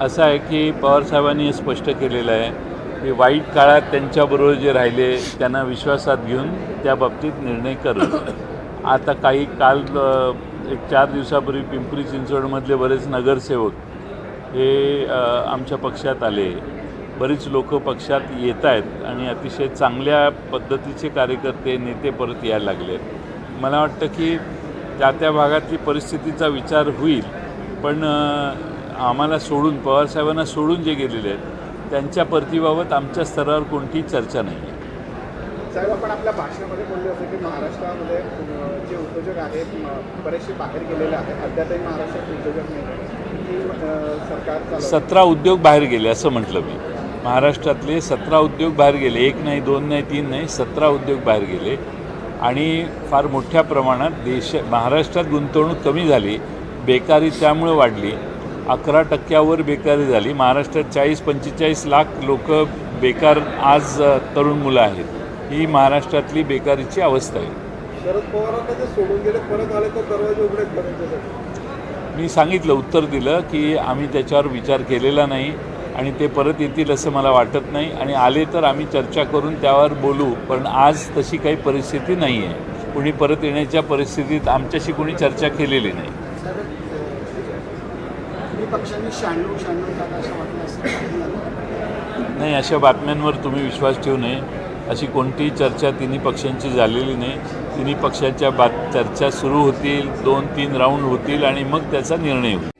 असं आहे की पवारसाहेबांनी हे स्पष्ट केलेलं आहे की वाईट काळात त्यांच्याबरोबर जे राहिले त्यांना विश्वासात घेऊन त्या बाबतीत निर्णय करू आता काही काल एक चार दिवसापूर्वी पिंपरी चिंचवडमधले बरेच नगरसेवक हे आमच्या पक्षात आले. बरीच लोक पक्षात येत आहेत आणि अतिशय चांगल्या पद्धतीचे कार्यकर्ते नेते परत यायला लागले मला वाटतं की त्या त्या भागातली परिस्थितीचा विचार होईल पण आम्हाला सोडून पवारसाहेबांना सोडून जे गेलेले आहेत त्यांच्या परतीबाबत आमच्या स्तरावर कोणतीही चर्चा नाही आहे. साहेब आपण आपल्या भाषणामध्ये बोलले होते की महाराष्ट्रामध्ये जे उद्योजक आहेत बरेचसे बाहेर गेलेले आहेत अद्यापही महाराष्ट्रात उद्योजक नाही सरकार. सतरा उद्योग बाहेर गेले असं म्हटलं मी. महाराष्ट्रातले सतरा उद्योग बाहेर गेले एक नाही दोन नाही तीन नाही सतरा उद्योग बाहेर गेले. आणि फार मोठ्या प्रमाणात देश महाराष्ट्रात गुंतवणूक कमी झाली बेकारी त्यामुळे वाढली. अकरा टक्क्यावर बेकारी झाली. महाराष्ट्रात चाळीस पंचेचाळीस लाख लोक बेकार आज तरुण मुलं आहेत. ही महाराष्ट्रातली बेकारीची अवस्था आहे. शरद पवारांना सोडून गेले परत आले तर दरवाजे उघडे मी सांगितलं उत्तर दिलं की आम्ही त्याच्यावर विचार केलेला नाही आणि ते परत येतील असं मला वाटत नाही आणि आले तर आम्ही चर्चा करून त्यावर बोलू पण आज तशी काही परिस्थिती नाही आहे कुणी परत येण्याच्या परिस्थितीत आमच्याशी कोणी चर्चा केलेली नाही. दोन्ही पक्षांनी शहाण्णव शहाण्णव टाका असं वाटलं नाही अशा बातम्यांवर तुम्ही विश्वास ठेवू नये. अशी कोणतीही चर्चा तिन्ही पक्षांची झालेली नाही. तिन्ही पक्षाच्या बात चर्चा सुरू होतील दोन तीन राऊंड होतील आणि मग त्याचा निर्णय होईल.